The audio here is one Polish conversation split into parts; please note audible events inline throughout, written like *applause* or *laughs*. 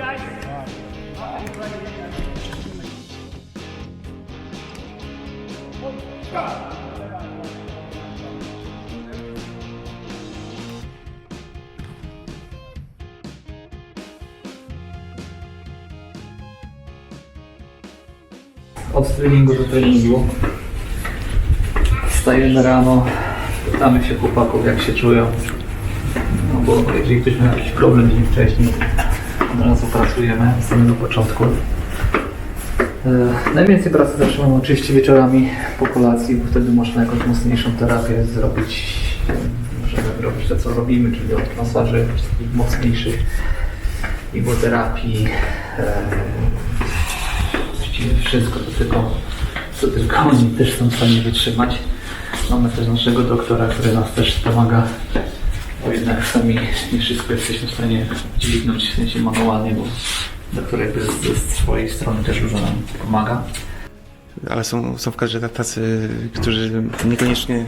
guys. Od treningu do treningu wstajemy rano, pytamy się chłopaków jak się czują, no bo jeżeli ktoś miał jakiś problem dzień wcześniej, od razu pracujemy z samego początku. E, Najwięcej pracy zaczynamy oczywiście wieczorami po kolacji, bo wtedy można jakąś mocniejszą terapię zrobić. Możemy robić to, co robimy, czyli od masaży takich mocniejszych, iboterapii, e, właściwie wszystko, to tylko, co tylko oni też są w stanie wytrzymać. Mamy też naszego doktora, który nas też pomaga, bo jednak sami nie wszystko jesteśmy w stanie dźwignąć w sensie manualnie, bo doktor jakby z, z swojej strony też dużo nam pomaga. Ale są, są w kadrze tacy, którzy niekoniecznie,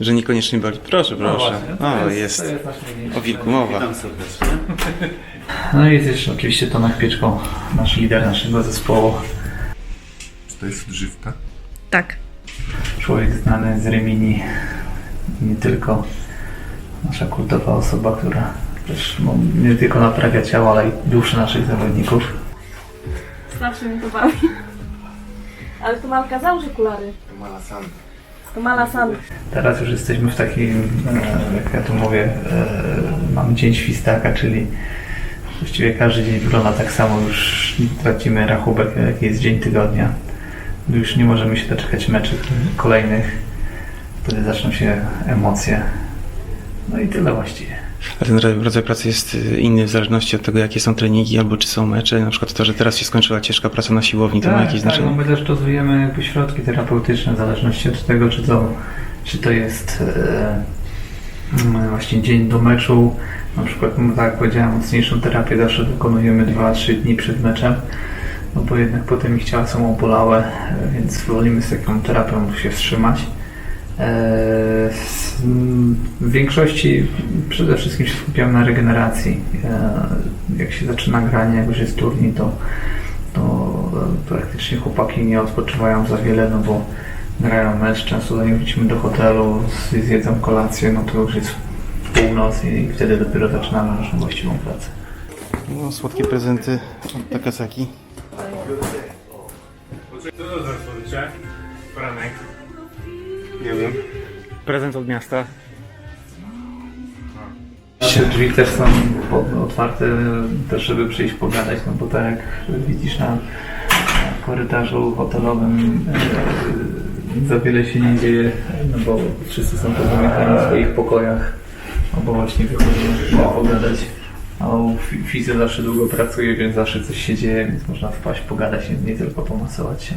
że niekoniecznie boli. Proszę, proszę. O, jest. to jest największy O wilku mowa. *laughs* No i jest jeszcze oczywiście Tomek Pieczko, nasz lider naszego zespołu. Czy to jest odżywka? Tak. Człowiek znany z Remini, nie tylko nasza kultowa osoba, która też no, nie tylko naprawia ciało, ale i duszę naszych zawodników. To bawi. Ale to Malka załóż okulary. To Mala Sand. Teraz już jesteśmy w takim, e, jak ja tu mówię, e, mamy dzień świstaka, czyli właściwie każdy dzień wygląda tak samo, już tracimy rachubek, jaki jest dzień tygodnia. Już nie możemy się doczekać meczów kolejnych, wtedy zaczną się emocje. No i tyle właściwie. A ten ro- rodzaj pracy jest y, inny w zależności od tego, jakie są treningi albo czy są mecze. Na przykład to, że teraz się skończyła ciężka praca na siłowni, to ma jakieś tak, znaczenie. no my też dozujemy jakby środki terapeutyczne w zależności od tego, czy to, czy to jest e, mm, właśnie dzień do meczu. Na przykład, no, tak jak powiedziałem, mocniejszą terapię zawsze wykonujemy 2-3 dni przed meczem, no bo jednak potem ich ciała są obolałe, więc wolimy z taką terapią się wstrzymać. E, W większości przede wszystkim się skupiamy na regeneracji. E, Jak się zaczyna granie, jak już jest turniej, to to e, praktycznie chłopaki nie odpoczywają za wiele, no bo grają mecz, często zanim wrócimy do hotelu, zjedzą kolację, no to już jest północ i wtedy dopiero zaczynamy naszą właściwą pracę. No, słodkie prezenty od Takasaki. Co to za słodycze? Franek. Nie wiem. Prezent od miasta. Drzwi też są otwarte, też żeby przyjść pogadać, no bo tak jak widzisz na, korytarzu hotelowym e, za wiele się nie dzieje, no bo wszyscy są pozamykani w swoich pokojach, no bo właśnie wychodzimy pogadać. A u Fi- Fizy zawsze długo pracuje, więc zawsze coś się dzieje, więc można wpaść, pogadać, nie tylko pomasować się.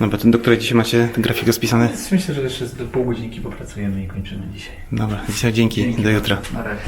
No bo do której dzisiaj macie ten grafik rozpisany? Myślę, że jeszcze z pół godzinki popracujemy i kończymy dzisiaj. Dobra, dzisiaj dzięki. Do jutra. Na razie.